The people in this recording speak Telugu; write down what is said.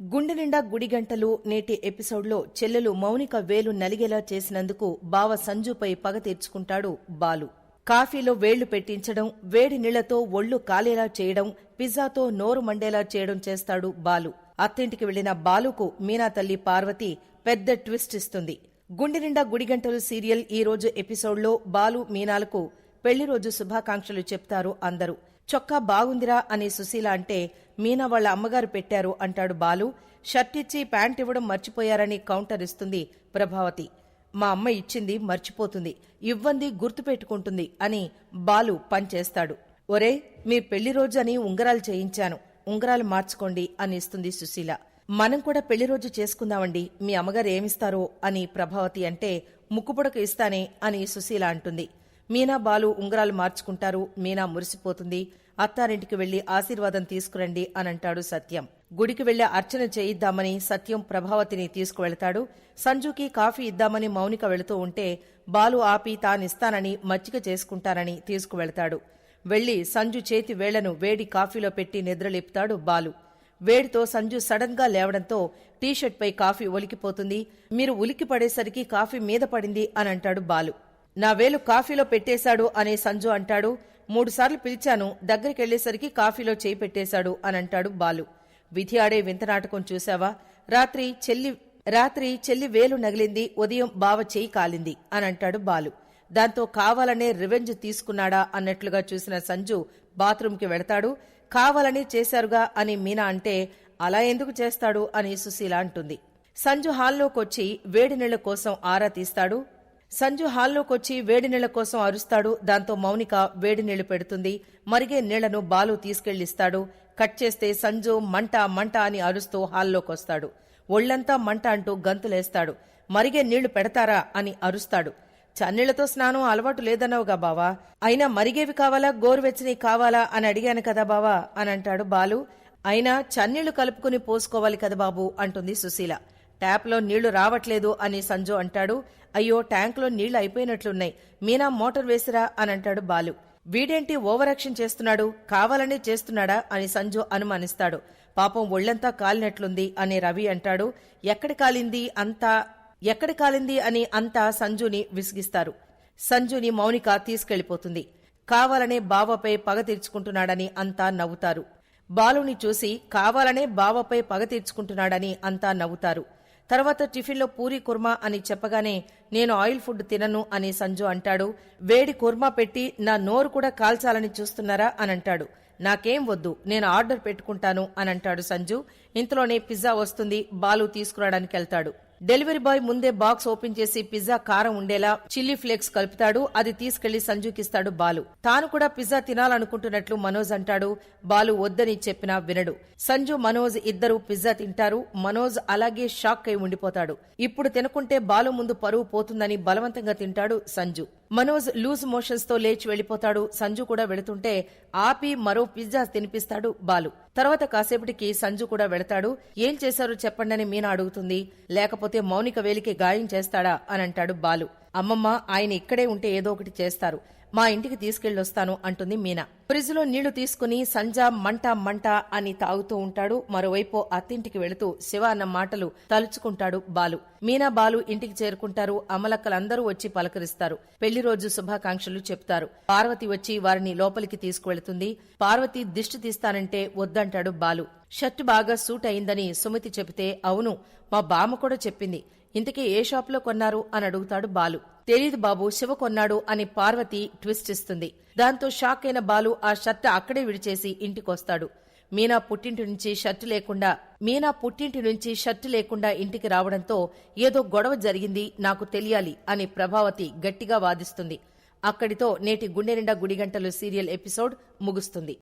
గుండె నిండా గుడిగంటలు నేటి ఎపిసోడ్లో చెల్లెలు మౌనిక వేలు నలిగేలా చేసినందుకు బావ సంజుపై పగ తీర్చుకుంటాడు బాలు. కాఫీలో వేళ్ళు పెట్టించడం వేడి నీళ్ళతో ఒళ్ళు కాలేలా చేయడం పిజ్జాతో నోరు మండేలా చేయడం చేస్తాడు బాలు. అత్తింటికి వెళ్ళిన బాలుకు మీనా తల్లి పార్వతి పెద్ద ట్విస్ట్ ఇస్తుంది. గుండె నిండా గుడిగంటలు సీరియల్ ఈ రోజు ఎపిసోడ్లో బాలు మీనాలకు పెళ్ళి రోజు శుభాకాంక్షలు చెప్తారు అందరూ. చొక్కా బాగుందిరా అని సుశీల అంటే మీనా వాళ్ళ అమ్మగారు పెట్టారు అంటాడు బాలు. షర్ట్ ఇచ్చి ప్యాంట్ ఇవ్వడం మర్చిపోయారని కౌంటర్ ఇస్తుంది ప్రభావతి. మా అమ్మ ఇచ్చింది మర్చిపోతుంది. ఇవ్వంది గుర్తుపెట్టుకుంటుంది అని బాలు పనిచేస్తాడు. ఒరే మీ పెళ్ళి రోజు అని ఉంగరాలు చేయించాను. ఉంగరాలు మార్చుకోండి అని ఇస్తుంది సుశీల. మనం కూడా పెళ్ళి రోజు చేసుకుందామండి. మీ అమ్మగారు ఏమిస్తారో అని ప్రభావతి అంటే ముక్కుపుడక ఇస్తానే అని సుశీల అంటుంది. మీనా బాలు ఉంగరాలు మార్చుకుంటారు మీనా మురిసిపోతుంది అత్తారింటికి వెళ్ళి ఆశీర్వాదం తీసుకురండి అనంటాడు సత్యం. గుడికి వెళ్ళి అర్చన చేయిద్దామని సత్యం ప్రభావతిని తీసుకువెళతాడు. సంజుకి కాఫీ ఇద్దామని మౌనిక వెళుతూ ఉంటే బాలు ఆపి తానిస్తానని మచ్చిక చేసుకుంటానని తీసుకువెళతాడు. వెళ్ళి సంజు చేతి వేళ్ళను వేడి కాఫీలో పెట్టి నిద్రలేపుతాడు బాలు. వేడితో సంజు సడన్గా లేవడంతో టీషర్ట్ పై కాఫీ ఒలికిపోతుంది. మీరు ఉలికి పడేసరికి కాఫీ మీద పడింది అనంటాడు బాలు. నా వేలు కాఫీలో పెట్టేశాడు అనే సంజు అంటాడు. మూడుసార్లు పిలిచాను దగ్గరికెళ్ళేసరికి కాఫీలో చేయి పెట్టేశాడు అని అంటాడు బాలు. విధి ఆడే వింత నాటకం చూశావా? రాత్రి చెల్లి రాత్రి చెల్లి వేలు నగిలింది ఉదయం బావ చేయి కాలింది అని అంటాడు బాలు. దాంతో కావాలనే రివెంజ్ తీసుకున్నాడా అన్నట్లుగా చూసిన సంజు బాత్రూంకి వెళతాడు కావాలని చేశారుగా అని మీనా అంటే అలా ఎందుకు చేస్తాడు అని సుశీల అంటుంది. సంజు హాల్లోకొచ్చి వేడి నీళ్ళ కోసం ఆరా తీస్తాడు. సంజు హాల్లోకొచ్చి వేడి నీళ్ళ కోసం అరుస్తాడు. దాంతో మౌనిక వేడి నీళ్ళు పెడుతుంది. మరిగే నీళ్ళను బాలు తీసుకెళ్ళిస్తాడు కట్ చేస్తే సంజు మంట మంట అని అరుస్తూ హాల్లోకొస్తాడు. ఒళ్ళంతా మంట అంటూ గంతులేస్తాడు. మరిగే నీళ్ళు పెడతారా అని అరుస్తాడు. చన్నీళ్ళతో స్నానం అలవాటు లేదన్నావుగా బావా. అయినా మరిగేవి కావాలా? గోరువెచ్చని కావాలా? అని అడిగాను కదా బావా అని అంటాడు బాలు. అయినా చన్నీళ్ళు కలుపుకుని పోసుకోవాలి కదా బాబు అంటుంది సుశీల. ట్యాప్లో నీళ్ళు రావట్లేదు అని సంజు అంటాడు. అయ్యో ట్యాంక్లో నీళ్ళు అయిపోయినట్లున్నాయి. మీనా మోటార్ వేసిరా అని అంటాడు బాలు. వీడేంటి ఓవరాక్షన్ చేస్తున్నాడు? కావాలనే చేస్తున్నాడా అని సంజు అనుమానిస్తాడు. పాపం ఒళ్ళంతా కాలినట్లుంది అని రవి అంటాడు. ఎక్కడ కాలింది అంతా? ఎక్కడ కాలింది అని అంతా సంజుని విసిగిస్తారు. సంజుని మౌనిక తీసుకెళ్ళిపోతుంది కావాలనే బావపై పగ తీర్చుకుంటున్నాడని అంతా నవ్వుతారు. బాలుని చూసి కావాలనే బావపై పగ తీర్చుకుంటున్నాడని అంతా నవ్వుతారు. తర్వాత టిఫిన్లో పూరి కుర్మా అని చెప్పగానే నేను ఆయిల్ ఫుడ్ తినను అని సంజు అంటాడు. వేడి కుర్మా పెట్టి నా నోరు కూడా కాల్చాలని చూస్తున్నారా అని అంటాడు నాకేం వద్దు నేను ఆర్డర్ పెట్టుకుంటాను అని అంటాడు సంజు. ఇంతలోనే పిజ్జా వస్తుంది బాలు తీసుకురావడానికి వెళ్తాడు డెలివరీ బాయ్ ముందే బాక్స్ ఓపెన్ చేసి పిజ్జా కారం ఉండేలా చిల్లీ ఫ్లేక్స్ కలుపుతాడు. అది తీసుకెళ్ళి సంజుకిస్తాడు బాలు. తాను కూడా పిజ్జా తినాలనుకుంటున్నట్లు మనోజ్ అంటాడు. బాలు వద్దని చెప్పినా వినడు. సంజు మనోజ్ ఇద్దరు పిజ్జా తింటారు. మనోజ్ అలాగే షాక్ అయి ఉండిపోతాడు. ఇప్పుడు తినకుంటే బాలు ముందు పరువు పోతుందని బలవంతంగా తింటాడు సంజు. మనోజ్ లూజ్ మోషన్స్తో లేచి వెళ్ళిపోతాడు సంజు కూడా వెళుతుంటే ఆపి మరో పిజ్జా తినిపిస్తాడు బాలు. తర్వాత కాసేపటికి సంజు కూడా వెళతాడు. ఏం చేశారు చెప్పండని మీనా అడుగుతుంది. లేకపోతే మౌనిక వేలికి గాయం చేస్తాడా? అని అంటాడు బాలు. అమ్మమ్మ ఆయన ఇక్కడే ఉంటే ఏదో ఒకటి చేస్తారు. మా ఇంటికి తీసుకెళ్ళొస్తాను అంటుంది మీనా. ఫ్రిజ్లో నీళ్ళు తీసుకుని సంజ మంట మంట అని తాగుతూ ఉంటాడు. మరోవైపు అత్తింటికి వెళుతూ శివ అన్న మాటలు తలుచుకుంటాడు బాలు. మీనా బాలు ఇంటికి చేరుకుంటారు. అమలక్కలందరూ వచ్చి పలకరిస్తారు. పెళ్ళి రోజు శుభాకాంక్షలు చెప్తారు. పార్వతి వచ్చి వారిని లోపలికి తీసుకువెళుతుంది. పార్వతి దిష్టి తీస్తానంటే వద్దంటాడు బాలు. షర్ట్ బాగా సూట్ అయిందని సుమతి చెబితే అవును మా బామ్మ కూడా చెప్పింది. ఇంతకీ ఏ షాప్లో కొన్నారు? అని అడుగుతాడు బాలు. తెలీదు బాబు శివ కొన్నాడు అని పార్వతి ట్విస్ట్ ఇస్తుంది. దాంతో షాక్ అయిన బాలు ఆ షర్ట్ అక్కడే విడిచేసి ఇంటికొస్తాడు. మీనా పుట్టింటి నుంచి షర్ట్ లేకుండా మీనా పుట్టింటి నుంచి షర్ట్ లేకుండా ఇంటికి రావడంతో ఏదో గొడవ జరిగింది నాకు తెలియాలి అని ప్రభావతి గట్టిగా వాదిస్తుంది. అక్కడితో నేటి గుండె నిండా గుడిగంటలు సీరియల్ ఎపిసోడ్ ముగుస్తుంది.